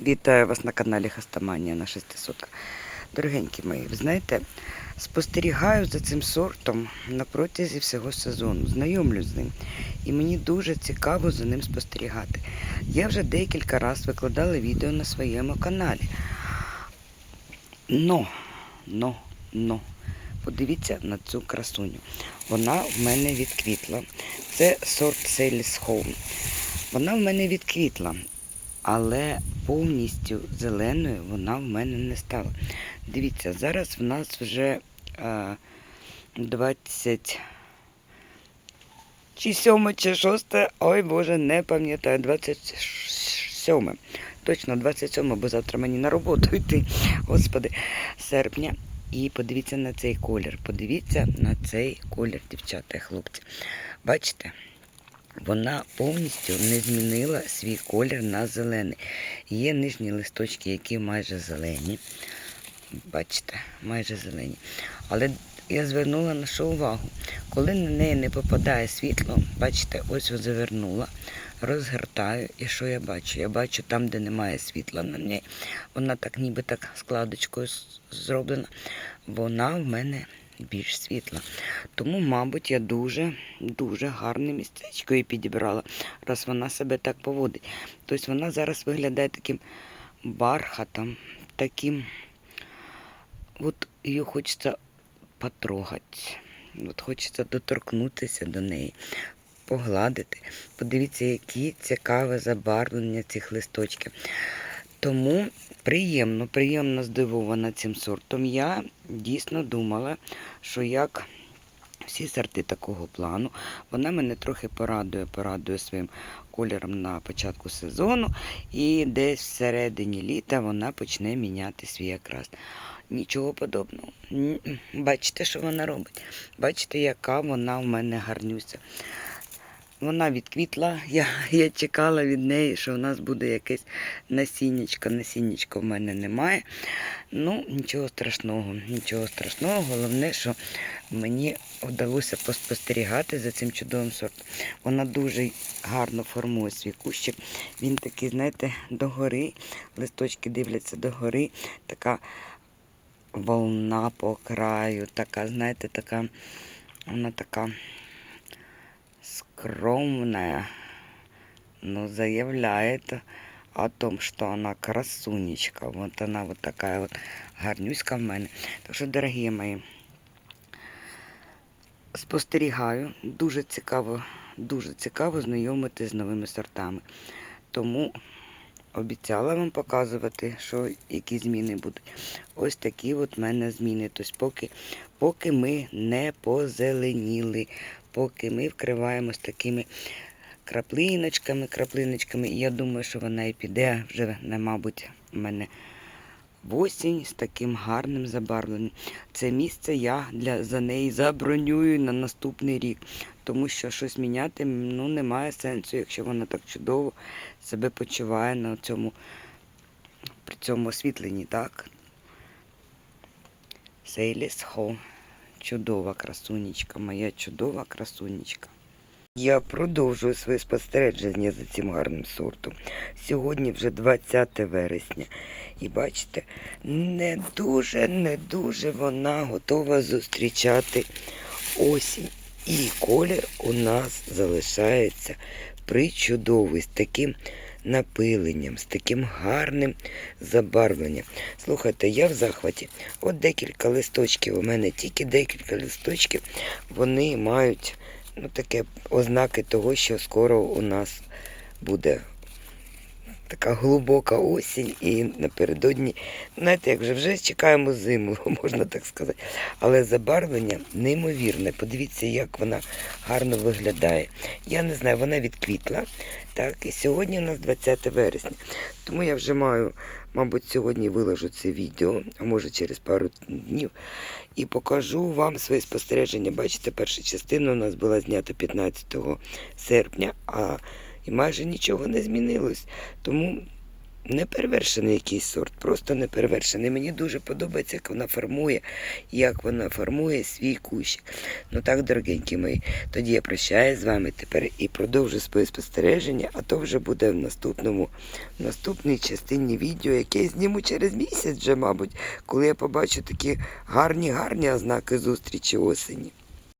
Вітаю вас на каналі Хастаманія на 600. Дорогенькі мої, ви знаєте, спостерігаю за цим сортом на протязі всього сезону, знайомлюсь з ним. І мені дуже цікаво за ним спостерігати. Я вже декілька разів викладала відео на своєму каналі. Но, но, но, подивіться на цю красуню. Вона в мене відквітла. Це сорт Селіс Home. Вона в мене відквітла, але повністю зеленою вона в мене не стала. Дивіться, зараз в нас вже е, 20 чи 7 чи 6, ой Боже, не пам'ятаю, 27. Точно 27, бо завтра мені на роботу йти, господи, серпня. І подивіться на цей колір. Подивіться на цей колір, дівчата хлопці. Бачите? Вона повністю не змінила свій колір на зелений. Є нижні листочки, які майже зелені. Бачите, майже зелені. Але я звернула на що увагу. Коли на неї не попадає світло, бачите, ось я завернула, розгортаю. І що я бачу? Я бачу там, де немає світла на ній. Вона так ніби так складочкою зроблена. Вона в мене більш світла. Тому, мабуть, я дуже, дуже гарне містечко їй підібрала, раз вона себе так поводить. Тобто вона зараз виглядає таким бархатом, таким, от її хочеться потрогати. От хочеться доторкнутися до неї, погладити. Подивіться, які цікаве забарвлення цих листочків. Тому приємно, приємно здивована цим сортом. Я дійсно думала, що як всі сорти такого плану, вона мене трохи порадує, порадує своїм кольором на початку сезону, і десь всередині літа вона почне міняти свій окрас. Нічого подобного. Бачите, що вона робить? Бачите, яка вона в мене гарнюся. Вона відквітла, я, я чекала від неї, що у нас буде якесь насіннячко. Насіннячко в мене немає. Ну, нічого страшного, нічого страшного. Головне, що мені вдалося поспостерігати за цим чудовим сортом. Вона дуже гарно формує свій кущик. Він такий, знаєте, догори, листочки дивляться догори, така волна по краю, така, знаєте, така, вона така скромная, но заявляет о том, что она красунечка. Вот она вот такая вот гарнюська в мене. Так що, дорогі мої, спостерігаю, дуже цікаво, дуже цікаво знайомити з новими сортами. Тому обіцяла вам показувати, що які зміни будуть. Ось такі от в мене зміни. Тобто, поки, поки ми не позеленіли, поки ми вкриваємось такими краплиночками, краплиночками. І я думаю, що вона і піде вже, мабуть, в мене в осінь з таким гарним забарвленням. Це місце я для, за неї забронюю на наступний рік, тому що щось міняти ну, немає сенсу, якщо вона так чудово себе почуває на цьому, при цьому освітленні, так? Сейліс Хо. Чудова красунечка, моя чудова красунечка. Я продовжую своє спостереження за цим гарним сортом. Сьогодні вже 20 вересня. І бачите, не дуже, не дуже вона готова зустрічати осінь. І колір у нас залишається причудовий, з таким напиленням, з таким гарним забарвленням. Слухайте, я в захваті. От декілька листочків, у мене тільки декілька листочків, вони мають ну, таке ознаки того, що скоро у нас буде така глибока осінь і напередодні, знаєте, як вже вже чекаємо зиму, можна так сказати. Але забарвлення неймовірне. Подивіться, як вона гарно виглядає. Я не знаю, вона відквітла. Так, і сьогодні у нас 20 вересня. Тому я вже маю, мабуть, сьогодні виложу це відео, а може через пару днів, і покажу вам свої спостереження. Бачите, перша частина у нас була знята 15 серпня, а і майже нічого не змінилось. Тому неперевершений якийсь сорт, просто неперевершений. Мені дуже подобається, як вона формує, як вона формує свій кущик. Ну так, дорогенькі мої, тоді я прощаюсь з вами тепер і продовжу своє спостереження, а то вже буде в наступному, в наступній частині відео, яке я зніму через місяць вже, мабуть, коли я побачу такі гарні, гарні ознаки зустрічі осені.